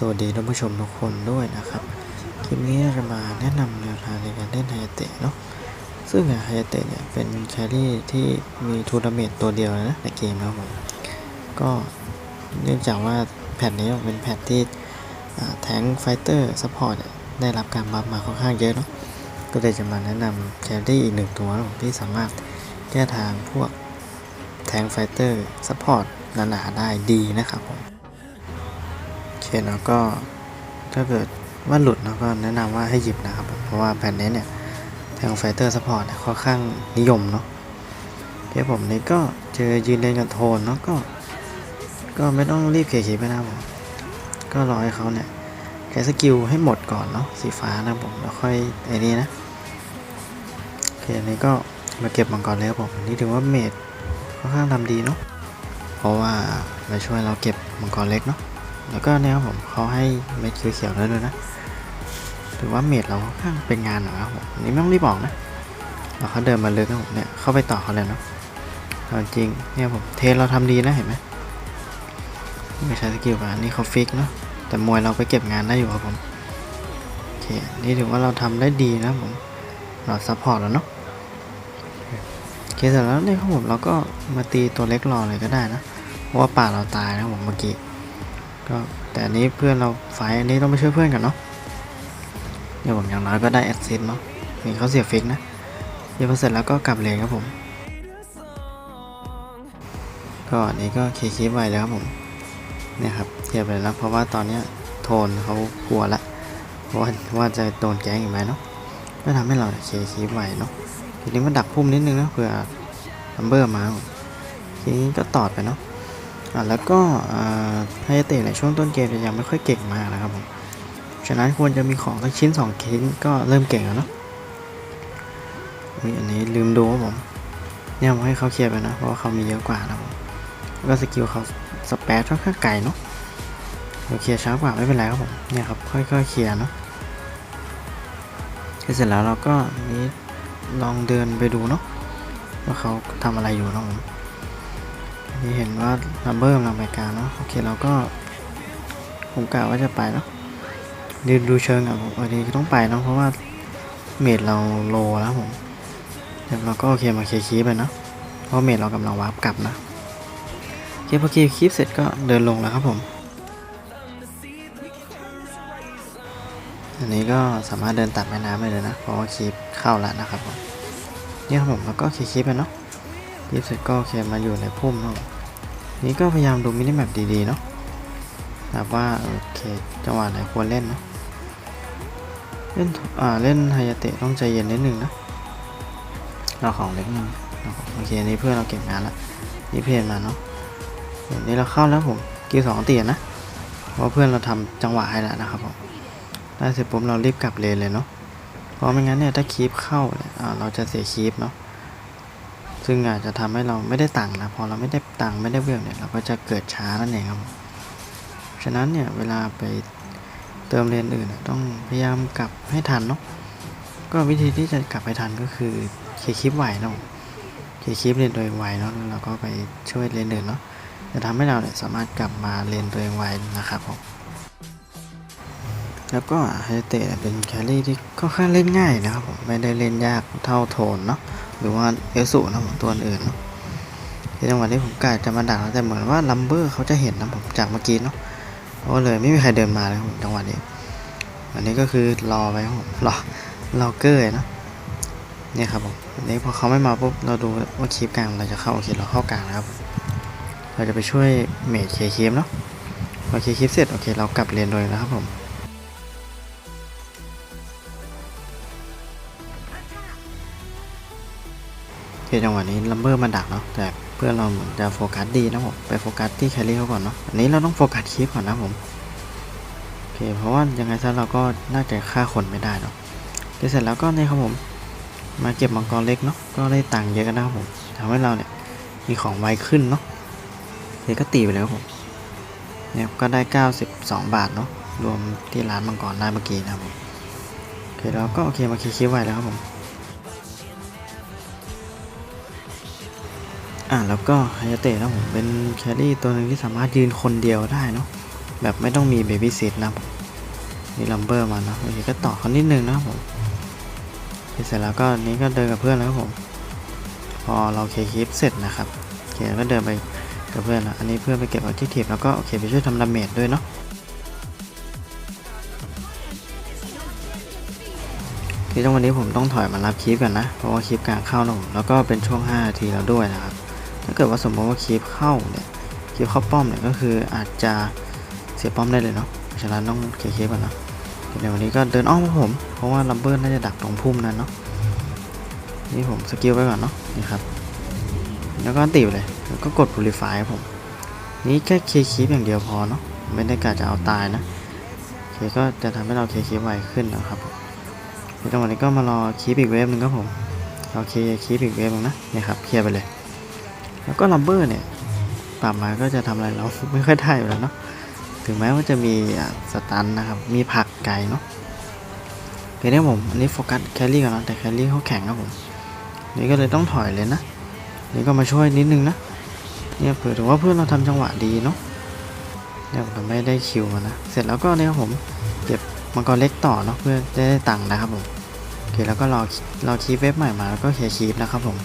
สวัสดีท่านผู้ชมทุกคนด้วยนะครับ คลิปนี้จะมาแนะนำแนวทางในการเล่นไฮเตะเนาะ ซึ่งไฮเตะเนี่ยเป็นแครี่ที่มีทูนาเมนตัวเดียวนะในเกมนะผม ก็เนื่องจากว่าแพทนี้เป็นแพทที่แทงไฟเตอร์ซัพพอร์ตได้รับการบัฟมาค่อนข้างเยอะเนาะ ก็เลยจะมาแนะนำแครี่อีกหนึ่งตัวนะที่สามารถแก้ทางพวกแทงไฟเตอร์ซัพพอร์ตหนาๆได้ดีนะครับผม โอเคแล้วก็ถ้าเกิดว่าหลุดเนาะก็แนะนำว่าให้หยิบนะครับ เพราะว่าแผ่นนี้เนี่ยทางไฟเตอร์ซัพพอร์ตเนี่ยค่อนข้างนิยมเนาะเดี๋ยวผมนี่ก็เจอยืนเล่นกับโทนเนาะก็ ก็ไม่ต้องรีบเคลียร์คลิปไปนะผมก็รอให้เขาเนี่ยใช้สกิลให้หมดก่อนเนาะสีฟ้านะผมแล้วค่อยไอ้นี่นะโอเคอันนี้ก็มาเก็บมังกรเลยครับผมนนี่ถือว่าเมดค่อนข้างทำดีเนาะเพราะว่ามาช่วยเราเก็บมังกรเล็กเนาะ แล้วก็เนี่ยผมเขาให้เม็ดเขียวๆแล้วด้วยนะถือว่าเม็ดเราค่อนข้างเป็นงานหน่อครับผมนนี้ไม่ต้องรีบบอกนะเราเขาเดินมาเลึกนะผมเนี่ยเข้าไปต่อเขาเลยเนาะเอาจริงเนี่ยผมเทสเราทำดีนะเห็นไหมไม่ใช้สกิลอะอันนี่เขาฟิกเนาะแต่มวยเราไปเก็บงานได้อยู่ครับผมโอเคนี่ถือว่าเราทำได้ดีนะผมเราซัพพอร์ตแล้วเนาะโอเคเสร็จแล้วเนี่ยครับผมเราก็มาตีตัวเล็กรอเลยก็ได้นะเพราะว่าป่าเราตายนะผมเมื่อกี้ ก็แต่อันนี้เพื่อนเราไฟอันนี้ต้องไปช่วยเพื่อนกันเนาะเดี๋ยวผมอย่างน้อยก็ได้แอดซิสเนาะนี่เขาเสียฟิกนะเดี๋ยวพอเสร็จแล้วก็กลับเลยครับผม ก็อันนี้ก็เคลียร์คลิปไว้เลยครับผมเนี่ยครับเคลียร์ไปแล้วเพราะว่าตอนเนี้ยโทนเขากลัวละว่าว่าจะโดนแก๊งอีกไหมเนาะก็ทำให้เราเคลียร์คลิปไว้เนาะทีนี้มันดักพุ่มนิดนึงนะเผื่อลัมเบอร์มาทีนี้ก็ตอดไปเนาะ แล้วก็ไฮเตะในช่วงต้นเกมจะยังไม่ค่อยเก่งมากนะครับผมฉะนั้นควรจะมีของสักชิ้น2ชิ้นก็เริ่มเก่งแล้วเนาะอุ๊ยอันนี้ลืมดูครับผมเนี่ยผมให้เขาเคลียร์ไปนะเพราะว่าเขามีเยอะกว่านะผมก็สกิลเขาสเปซค่อนข้างไกลเนาะเราเคลียร์ช้ากว่าไม่เป็นไรครับผมเนี่ยครับค่อยๆเคลียร์เนาะเสร็จแล้วเราก็นี้ลองเดินไปดูเนาะว่าเขาทำอะไรอยู่เนาะผม นี่เห็นว่าลัมเบอร์กำลังไปกลางเนาะโอเคเราก็ ผมกะว่าจะไปเนาะดูดูเชิงอะผมวันนี้ต้องไปเนาะเพราะว่าเมดเราโลแล้วผมเดี๋ยวเราก็โอเคมาเคลียร์คีไปเนาะเพราะเมดเรากำลังวาร์ปกลับนะโอเคพอเคลียร์คีเสร็จก็เดินลงแล้วครับผมอันนี้ก็สามารถเดินตัดแม่น้ำไปเลยนะเพราะว่าคีปเข้าแล้วนะครับผมเนี่ยครับผมแล้วก็เคลียร์คีไปเนาะ ยิบเสร็จก็โอเคมาอยู่ในพุ่มเนาะนี่ก็พยายามดูมินิแมปดีๆเนาะแบบว่าโอเคจังหวะไหนควรเล่นเนาะเล่นอ่าเล่นไฮยาเตะต้องใจเย็นนิดนึงนะเราของเล็กนึงโอเคนี้เพื่อนเราเก็บงานละนี่เพนมาเนาะเดี๋ยวนี้เราเข้าแล้วผมกิวสองตีนะเพราะเพื่อนเราทำจังหวะให้แล้วนะครับผมได้เสร็จปุ๊บเรารีบกลับเลนเลยเนาะเพราะไม่งั้นเนี่ยถ้าคีปเข้าเนี่ยอ่าเราจะเสียคีปเนาะ ซึ่งอาจจะทำให้เราไม่ได้ตังค์นะ พอเราไม่ได้ตังค์ไม่ได้เวลเนี่ยเราก็จะเกิดช้านั่นเองครับ ฉะนั้นเนี่ยเวลาไปเติมเรียนอื่นต้องพยายามกลับให้ทันเนาะ ก็วิธีที่จะกลับไปทันก็คือเคลียร์คลิปไวเนาะเคลียร์คลิปเรียนโดยไวเนาะแล้วเราก็ไปช่วยเรียนอื่นเนาะ จะทำให้เราเนี่ยสามารถกลับมาเรียนตัวเองไวนะครับผมแล้วก็ไฮเตะเป็นแครี่ที่ค่อนข้างเล่นง่ายนะครับผมไม่ได้เล่นยากเท่าโทนเนาะ หรือว่าเอลสูนะผมตัวอื่นเนาะในจังหวะที่ผมกะจะมาดักแต่เหมือนว่าลัมเบอร์เขาจะเห็นนะผมจากเมื่อกี้เนาะเพราะเลยไม่มีใครเดินมาเลยผมจังหวะนี้ อันนี้ก็คือรอไว้ครับผมรอรอเกอร์เนาะเนี่ยครับผมอันนี้พอเขาไม่มาปุ๊บเราดูว่าคีบกลางเราจะเข้าโอเคเราเข้ากลางแล้วครับ เราจะไปช่วยเมจเคคีมเนาะพอเคคีมเสร็จโอเคเรากลับเรียนเลยนะครับผม คือจังหวะนี้ลัมเบอร์มาดักเนาะแต่เพื่อนเราเหมือนจะโฟกัสดีนะผมไปโฟกัสที่แครี่เขาก่อนเนาะอันนี้เราต้องโฟกัสคลิปก่อนนะผมโอเคเพราะว่ายังไงซะเราก็น่าจะฆ่าคนไม่ได้เนาะเสร็จแล้วก็นี่ครับผมมาเก็บมังกรเล็กเนาะก็ได้ตังค์เยอะกันนะครับผมทำให้เราเนี่ยมีของไวขึ้นเนาะเดี๋ยก็ตีไปเลยครับผมเนี่ยก็ได้ 92 บาทเนาะรวมที่ร้านมังกรได้เมื่อกี้นะครับผมโอเคแล้วก็โอเคมาเคลียร์คลิปไว้แล้วครับผม อะแล้วก็ไฮยาเตะนะผมเป็นแครี่ตัวหนึ่งที่สามารถยืนคนเดียวได้เนาะแบบไม่ต้องมีเบบี้ซิทนะผมนี่ลัมเบอร์มาเนาะโอเคก็ต่อเขานิดนึงนะครับผมเสร็จแล้วก็นี้ก็เดินกับเพื่อนแล้วครับผม พอเราเคคลิปเสร็จนะครับโอเคก็เดินไปกับเพื่อนแล้วอันนี้เพื่อนไปเก็บออที่ทีฟแล้วก็โอเคไปช่วยทำดาเมจด้วยเนาะที่จังวันนี้ผมต้องถอยมารับคลิปกันนะ เพราะว่าคลิปกลางเข้านะผมแล้วก็เป็นช่วง5นาทีแล้วด้วยนะครับ เกิดว่าสมมติว่าคลิปเข้าเนี่ยคลิปเข้าป้อมเนี่ยก็คืออาจจะเสียป้อมได้เลยเนาะฉะนั้นต้องเคลียร์ก่อนเนาะในวันนี้ก็เดินอ้อมผม เพราะว่าลัมเบอร์น่าจะดักตรงพุ่มนั้นเนาะนี่ผมสกิลไว้ก่อนเนาะนี่ครับแล้วก็ติวเลยแล้วก็กด Purify ครับผม นี่แค่เคลียร์คลิปอย่างเดียวพอเนาะไม่ได้กะจะเอาตายนะเคก็จะทำให้เราเคลียร์คลิปไวขึ้นนะครับในจังหวะนี้ก็มารอคลิปอีกเวฟหนึ่งครับผมเราเคลียร์คลิปอีกเวฟหนึงนะนี่ครับเคลียร์ไปเลย แล้วก็ลัมเบอร์เนี่ยปรับมาก็จะทำอะไรเราไม่ค่อยได้อยู่แล้วเนาะถึงแม้ว่าจะมีะสตันนะครับมีผักไก่เนาะเพียงแต่ผมอันนี้โฟกัสแคลรี่ก่อนนะแต่แคลรี่เขาแข็งครับผมนี่ก็เลยต้องถอยเลยนะนี่ก็มาช่วยนิดนึงนะเนี่ยเผื่อถือว่าเพื่อนเราทำจังหวะดีเนาะเนี่ยผมไม่ได้คิวมานะเสร็จแล้วก็เนี่ยผมเก็บมังกรเล็กต่อเนาะเพื่อจะได้ตังค์นะครับผมโอเคแล้วก็รอรอคีย์เว็บใหม่มาแล้วก็เคลียร์คีย์นะครับผม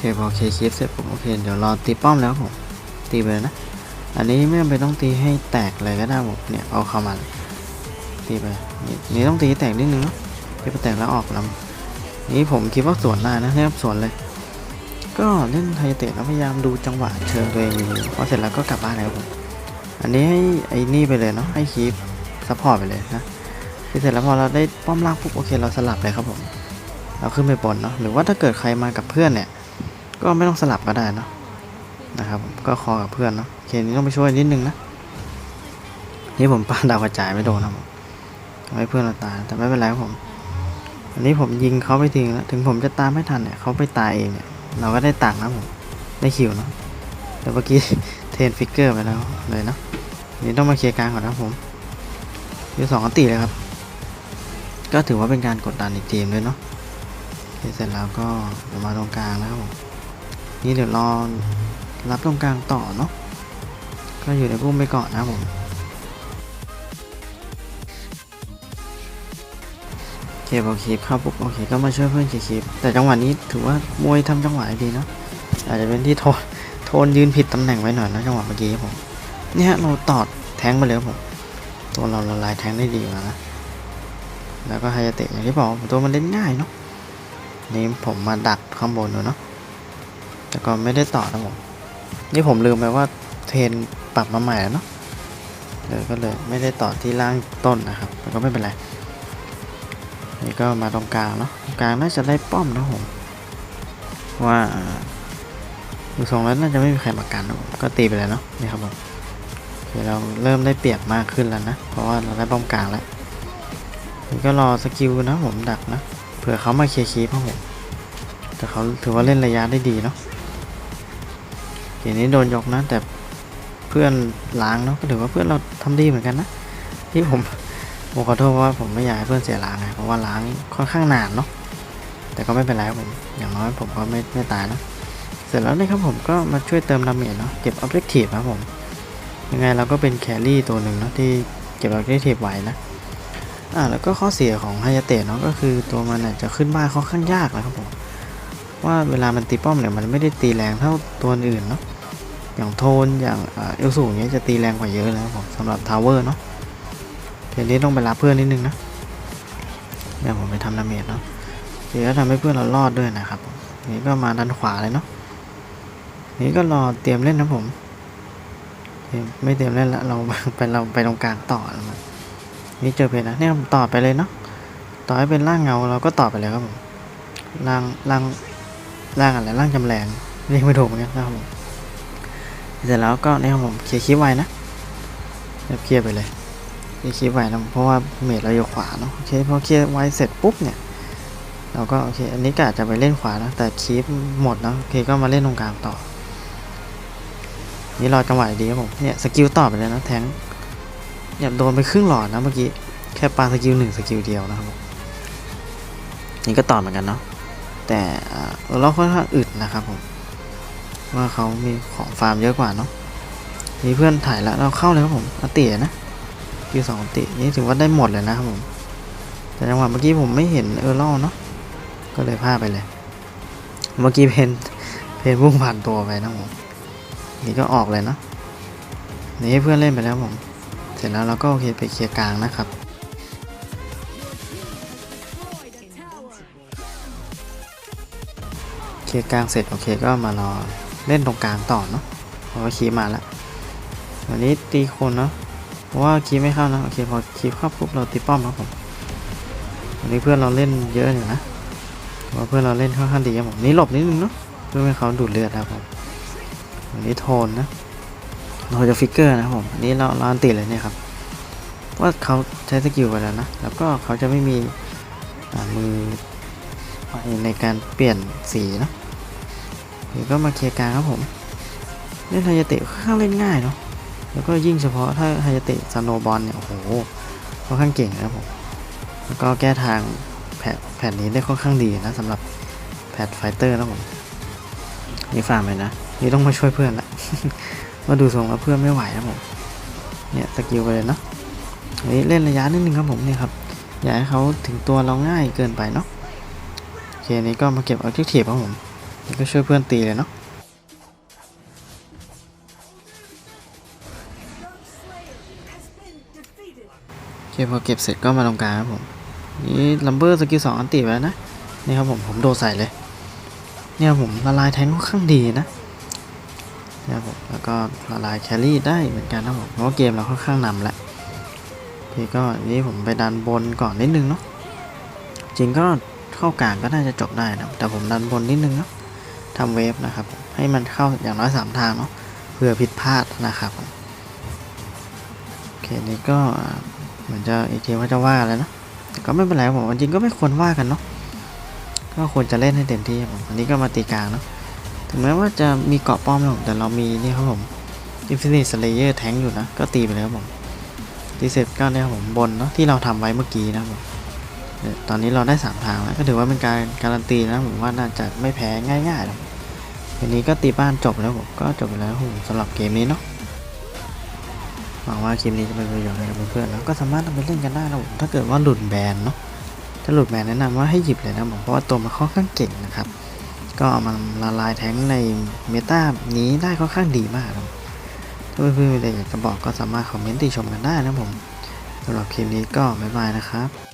คพอเคยคีย์เสร็จผมโอเคเดี๋ยวรอตีป้อมแล้วผมตีไปนะ อันนี้ไม่จำเป็นต้องตีให้แตกเลยก็ได้ผมเนี่ยเอาเข้ามาตีไปนี่นี่ต้องตีให้แตกนิดนึงเนาะตีไปแตกแล้วออกลำนี่ผมคิดว่าสวนได้นะครับสวนเลย ก็เล่นไทยเตะแล้วพยายามดูจังหวะเชิงตัวเองอยู่พอเสร็จแล้วก็กลับบ้านแล้วผมอันนี้ให้ไอ้นี่ไปเลยเนาะให้คีฟซัพพอร์ตไปเลยนะเสร็จแล้วพอเราได้ป้อมล่างปุ๊บโอเคเราสลับเลยครับผมเราขึ้นไปบนเนาะหรือว่าถ้าเกิดใครมากับเพื่อนเนี่ย ก็ไม่ต้องสลับก็ได้เนาะนะครับ ก็คอกับเพื่อนเนาะเคนี่ต้องไปช่วยนิดนึงนะนี่ผมปาดาวกระจายไม่โดนนะผมทำให้เพื่อนเราตายแต่ไม่เป็นไรผมอันนี้ผมยิงเขาไปทิ้งแล้วถึงผมจะตามไม่ทันเนี่ยเขาไปตายเองเนี่ยเราก็ได้ตังค์นะผมได้คิวเนาะแต่เมื่อกี้เทนฟิกเกอร์ไปแล้วเลยเนาะนี่ต้องมาเคลียร์กลางก่อนนะผมคือสองอตีเลยครับ ก็ถือว่าเป็นการกดดันอีกทีมด้วยเนาะเสร็จแล้วก็มาตรงกลางแล้วครับผม นี่เดี๋ยวรอรับตรงกลางต่อเนาะก็อยู่ในพุ่มไปก่อนนะผมโอเคพอคลิปเข้าปุ๊บโอเคก็มาช่วยเพื่อนเคลียร์คลิปแต่จังหวะนี้ถือว่ามวยทำจังหวะได้ดีเนาะอาจจะเป็นที่โทนโทนยืนผิดตำแหน่งไว้หน่อยนะจังหวะเมื่อกี้ผมเนี่ยฮะเราตอดแทงไปเลยผมตัวเราละลายแทงได้ดีอยู่นะแล้วก็ไฮยาเตะอย่างที่บอกตัวมันเล่นง่ายเนาะนี่ผมมาดักข้างบนดูเนาะ แต่ก็ไม่ได้ต่อนะผม นี่ผมลืมไปว่าเทรนปรับมาใหม่แล้วเนาะเลยก็เลยไม่ได้ต่อที่ล่างต้นนะครับแต่ก็ไม่เป็นไร นี่ก็มาตรงกลางเนาะตรงกลางน่าจะได้ป้อมนะผม ว่าดูทรงแล้วน่าจะไม่มีใครมากันนะผมก็ตีไปเลยเนาะนี่ครับผมโอเคเราเริ่มได้เปรียบมากขึ้นแล้วนะ เพราะว่าเราได้ป้อมกลางแล้วนี่ก็รอสกิลนะผมดักนะ เผื่อเขามาเคลียร์คีพรับผมแต่เขาถือว่าเล่นระยะได้ดีเนาะ ทีนี้โดนยกนะ แต่เพื่อนล้างเนาะก็ถือว่าเพื่อนเราทำดีเหมือนกันนะ ที่ผมผมขอโทษเพราะว่าผมไม่อยากให้เพื่อนเสียล้างไงเพราะว่าล้างค่อนข้างนานเนาะแต่ก็ไม่เป็นไรผมอย่างน้อยผมก็ไม่ไม่ตายนะเสร็จแล้วนะครับผมก็มาช่วยเติมดาเมจเนาะเก็บออบเจกตีฟครับผมยังไงเราก็เป็นแครี่ตัวหนึ่งเนาะที่เก็บออบเจกตีฟไหวนะอ่าแล้วก็ข้อเสียของไฮยาเตะเนาะก็คือตัวมันจจะขึ้นบ้านค่อนข้างยากนะครับผม ว่าเวลามันตีป้อมเนี่ยมันไม่ได้ตีแรงเท่าตัวอื่นเนาะอย่างโทนอย่างเอลสูงเนี้ยจะตีแรงกว่าเยอะนะครับผมสำหรับทาวเวอร์เนาะเดี๋ยวนี้ต้องไปรับเพื่อนนิดนึงนะเดี๋ยวผมไปทำดาเมจเนาะเดี๋ยวทำให้เพื่อนเรารอดด้วยนะครับผมนี่ก็มาดันขวาเลยเนาะนี่ก็รอเตรียมเล่นนะผมเตรียมไม่เตรียมเล่นละเราไปเราไปตรงกลางต่อแล้วมันนี่เจอเพจนะเนี่ยต่อไปเลยเนาะต่อให้เป็นร่างเงาเราก็ต่อไปเลยครับผมร่างร่าง ร่างอะไรร่างจำแรงเรียกไม่ถูกเหมือนกันนะครับผมเสร็จแล้วก็เนี่ยครับผมเคลียร์คลิปไว้นะเคลียร์ไปเลยเคลียร์ไว้นะเพราะว่าเมจเราอยู่ขวาเนาะโอเคพอเคลียร์ไว้เสร็จปุ๊บเนี่ยเราก็โอเค อันนี้กะจะไปเล่นขวานะแต่คลิปหมดนะโอเคก็มาเล่นตรงกลางต่อ นี่รอจังหวะดีครับผมเนี่ยสกิลต่อไปเลยนะแทงเนี่ยโดนไปครึ่งหลอดนะเมื่อกี้แค่ปาสกิลหนึ่งสกิลเดียวนะครับผมนี่ก็ต่อเหมือนกันเนาะ แต่เออเราค่อนข้างอึดนะครับผมว่าเขามีของฟาร์มเยอะกว่าเนาะมีเพื่อนถ่ายแล้วเราเข้าเลยครับผมอตินะคิวสองอตินี่ถือว่าได้หมดเลยนะครับผม แต่จังหวะเมื่อกี้ผมไม่เห็นเออร์ลเนาะก็เลยพลาดไปเลย เมื่อกี้เพนเพนพุ่งผ่านตัวไปนะผมนี่ก็ออกเลยเนาะนี่ให้เพื่อนเล่นไปแล้วผม เสร็จแล้วเราก็โอเคไปเคลียร์กลางนะครับ เคกลางเสร็จโอเคก็มารอเล่นตรงกลางต่อเนาะพราะว่าคีมาแล้ววันนี้ตีคนเนาะเพราะว่าคีไม่เข้านะโอเคพอคีเข้าปุ๊บเราตีป้อมครับผมวันนี้เพื่อนเราเล่นเยอะอยู่นะเพราะว่าเพื่อนเราเล่นค่อนข้างดีครับผมนี่หลบนิดนึงเนาะเพื่อไม่ให้เขาดูดเลือดนะครับผมวันนี้โทนนะเราจะฟิกเกอร์นะครับผมอันนี้เราเราอันติเลยเนี่ยครับว่าเขาใช้สกิลไปแล้วนะแล้วก็เขาจะไม่มีมือามือในการเปลี่ยนสีเนาะเดี๋ยวก็มาเคลียร์กลางครับผมเล่นไฮยาเตะค่อนข้างเล่นง่ายเนาะแล้วก็ยิ่งเฉพาะถ้าไฮยาเตะสโนบอลเนี่ยโอ้โหค่อนข้างเก่งนะครับผมแล้วก็แก้ทางแผนแผนนี้ได้ค่อนข้างดีนะสำหรับแพทไฟเตอร์นะผมนี่ฟาร์มเลยนะนี่ต้องมาช่วยเพื่อนละมาดูทรงแล้วเพื่อนไม่ไหวนะผมเนี่ยสกิลไปเลยเนาะนี่เล่นระยะนิดนึงครับผมเนี่ยครับอย่าให้เขาถึงตัวเราง่ายเกินไปเนาะ อเคอันนี้ก็มาเก็บออบเจกตีฟครับผมแล้วก็ช่วยเพื่อนตีเลยเนาะโอเคพอเก็บเสร็จก็มาตรงกลางครับผม นี่ลัมเบอร์สกิลสองอันติไปแล้วนะ นี่ครับผมผมโดดใส่เลย เนี่ยผมละลายแทงค่อนข้างดีนะเนี่ยผมแล้วก็ละลายแครี่ได้เหมือนกันนะผมเพราะว่าเกมเราค่อนข้างนำแหล้วโอเคก็นนี้ผมไปดันบนก่อนนิดนึงเนาะจริงก็ เข้ากลางก็น่าจะจบได้นะแต่ผมดันบนนิดนึงเนาะทำเวฟนะครับ ให้มันเข้าอย่างน้อยสามทางเนาะเพื่อผิดพลาดนะครับโอเคนี่ก็เหมือนจะอีกทีว่าจะว่าแล้วนะแต่ก็ไม่เป็นไรผมจริงก็ไม่ควรว่ากันเนาะก็ควรจะเล่นให้เต็มที่ผมอันนี้ก็มาตีกลางเนาะถึงแม้ว่าจะมีเกาะป้อมนะผมแต่เรามีนี่ครับผม Infinite Slayer แทงอยู่นะ ก็ตีไปเลยครับผมตีเสร็จก็เนี่ยผมบนเนาะที่เราทำไว้เมื่อกี้นะผม ตอนนี้เราได้สามทางแล้วก็ถือว่าเป็นการการันตีนะผมว่าน่าจะไม่แพ้ง่ายๆหรอกทีนี้ก็ตีบ้านจบแล้วผมก็จบแล้วผมสำหรับเกมนี้เนาะหวังว่าคลิปนี้จะเป็นประโยชน์ให้กับเพื่อนๆแล้วก็สามารถเอาไปเล่นกันได้นะผมถ้าเกิดว่าหลุดแบนเนาะถ้าหลุดแบนแนะนำว่าให้หยิบเลยนะผมเพราะว่าตัวมันค่อนข้างเก่งนะครับ ก็เอามันละลายแท้งในเมตานี้ได้ค่อนข้างดีมากครับถ้าเพื่อนๆมีอะไรอยากจะบอกก็สามารถคอมเมนต์ติชมกันได้นะผมสำหรับคลิปนี้ก็บ๊ายบายนะครับ